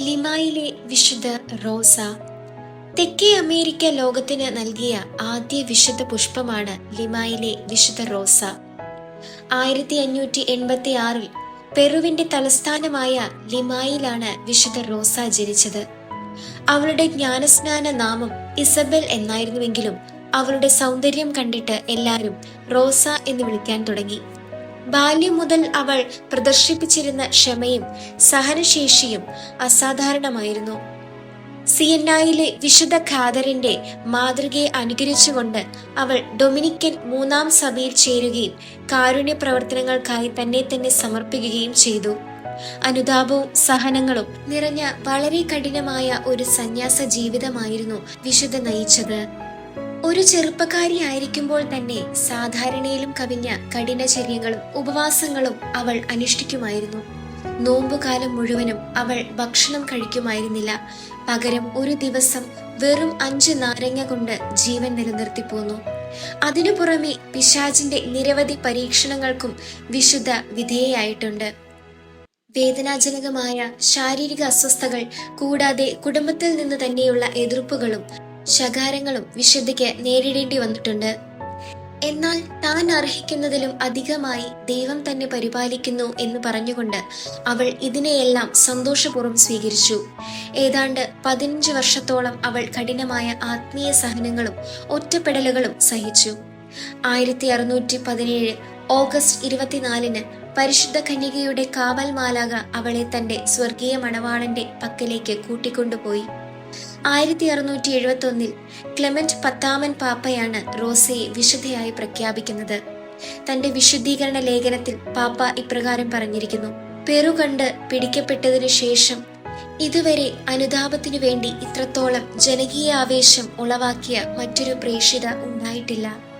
ലിമായിലെ വിശുദ്ധ റോസ. തെക്കേ അമേരിക്ക ലോകത്തിന് നൽകിയ ആദ്യ വിശുദ്ധ പുഷ്പമാണ് ലിമായിലെ വിശുദ്ധ റോസ. ആയിരത്തി അഞ്ഞൂറ്റി എൺപത്തി ആറിൽ പെറുവിന്റെ തലസ്ഥാനമായ ലിമായിലാണ് വിശുദ്ധ റോസ ജനിച്ചത്. അവളുടെ ജ്ഞാനസ്നാന നാമം ഇസബൽ എന്നായിരുന്നുവെങ്കിലും അവളുടെ സൗന്ദര്യം കണ്ടിട്ട് എല്ലാവരും റോസ എന്ന് വിളിക്കാൻ തുടങ്ങി. ബാല്യം മുതൽ അവൾ പ്രദർശിപ്പിച്ചിരുന്ന ക്ഷമയും സഹനശേഷിയും അസാധാരണമായിരുന്നു. സിയന്നായിലെ വിശുദ്ധ ഖാദറിന്റെ മാതൃകയെ അനുകരിച്ചുകൊണ്ട് അവൾ ഡൊമിനിക്കൻ മൂന്നാം സഭയിൽ ചേരുകയും കാരുണ്യ പ്രവർത്തനങ്ങൾക്കായി തന്നെ തന്നെ സമർപ്പിക്കുകയും ചെയ്തു. അനുതാപവും സഹനങ്ങളും നിറഞ്ഞ വളരെ കഠിനമായ ഒരു സന്യാസ ജീവിതമായിരുന്നു വിശുദ്ധ നയിച്ചത്. ഒരു ചെറുപ്പക്കാരിയായിരിക്കുമ്പോൾ തന്നെ സാധാരണയിലും കവിഞ്ഞ കഠിനചര്യങ്ങളും ഉപവാസങ്ങളും അവൾ അനുഷ്ഠിക്കുമായിരുന്നു. നോമ്പുകാലം മുഴുവനും അവൾ ഭക്ഷണം കഴിക്കുമായിരുന്നില്ല. പകരം ഒരു ദിവസം വെറും അഞ്ച് നാരങ്ങ കൊണ്ട് ജീവൻ നിലനിർത്തി പോന്നു. അതിനു പുറമെ പിശാചിന്റെ നിരവധി പരീക്ഷണങ്ങൾക്കും വിശുദ്ധ വിധേയായിട്ടുണ്ട് വേദനാജനകമായ ശാരീരിക അസ്വസ്ഥകൾ കൂടാതെ കുടുംബത്തിൽ നിന്ന് തന്നെയുള്ള എതിർപ്പുകളും ശകാരങ്ങളും വിശുദ്ധയ്ക്ക് നേരിടേണ്ടി വന്നിട്ടുണ്ട്. എന്നാൽ താൻ അർഹിക്കുന്നതിലും അധികമായി ദൈവം തന്നെ പരിപാലിക്കുന്നു എന്ന് പറഞ്ഞുകൊണ്ട് അവൾ ഇതിനെയെല്ലാം സന്തോഷപൂർവം സ്വീകരിച്ചു. ഏതാണ്ട് പതിനഞ്ച് വർഷത്തോളം അവൾ കഠിനമായ ആത്മീയ സഹനങ്ങളും ഒറ്റപ്പെടലുകളും സഹിച്ചു. ആയിരത്തി അറുന്നൂറ്റി പതിനേഴ് ഓഗസ്റ്റ് ഇരുപത്തിനാലിന് പരിശുദ്ധ കന്യകയുടെ കാവൽ മാലാക അവളെ തന്റെ സ്വർഗീയ മണവാളന്റെ പക്കലേക്ക് കൂട്ടിക്കൊണ്ടുപോയി. ആയിരത്തി അറുന്നൂറ്റി എഴുപത്തി ഒന്നിൽ ക്ലെമന്റ് പത്താമൻ പാപ്പയാണ് റോസയെ വിശുദ്ധയായി പ്രഖ്യാപിക്കുന്നത്. തന്റെ വിശുദ്ധീകരണ ലേഖനത്തിൽ പാപ്പ ഇപ്രകാരം പറഞ്ഞിരിക്കുന്നു പെറു കണ്ട് പിടിക്കപ്പെട്ടതിനു ശേഷം ഇതുവരെ അനുതാപത്തിനു വേണ്ടി ഇത്രത്തോളം ജനകീയ ആവേശം ഉളവാക്കിയ മറ്റൊരു പ്രേക്ഷിത ഉണ്ടായിട്ടില്ല.